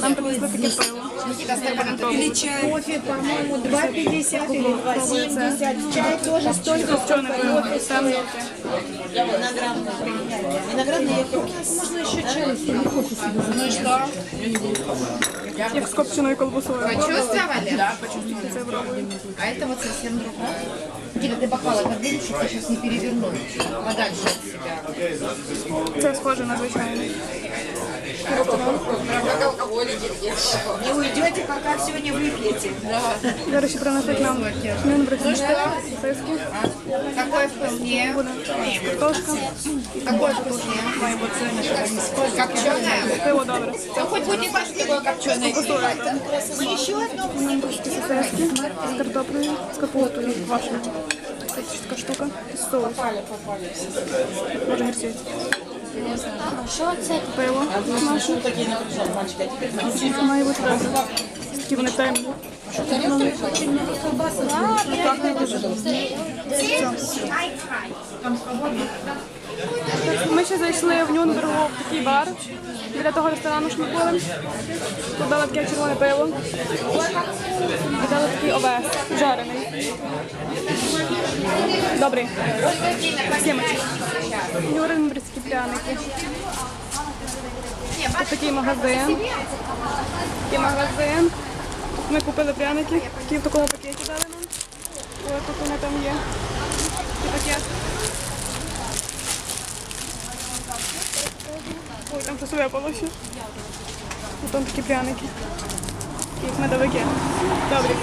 Нам принесли таке пиво. Или чай. Кофе, по-моему, 2,50 или 2,70. Чай тоже столько. Чорне пиво, темне. Можно еще чай. Як з копченою колбасою. Почувствовали? Да, почувствовали. Це пробую. А это вот совсем другое. Киля, ты бокал отодвинь, чтобы я сейчас не переверну. Подальше от себя. Це схоже на звичайний. Не уйдете, пока все не выпьете. Зараз ще принесуть нам мінбрики. Сиски. Какой вкуснее? Буде картошка. Какой вкуснее? Має бути Копченое? пиво добре. Ну хоть будь бачу, такое копченое. Мінбрики сиски з картоплею, з капустою вашою. Це така штука. Соус. Може гірчить. Що це? Пиво наше. Має бути добре. Такі вони темні. Ми ще зайшли в Нюнбергу в такий бар біля того ресторану, що ми були. Тут дали таке червоне пиво. І дали такий овес, жарений. Добрий. Сімочки. Нюрнберзькі пряники. Ось такий магазин. Такий магазин. Ми купили пряники, які в такому пакеті дали нам. Ось тут вони там є. Такий пакет. Ой, там щось випало ще. Ось там такі пряники. Такі медовики. Добрі.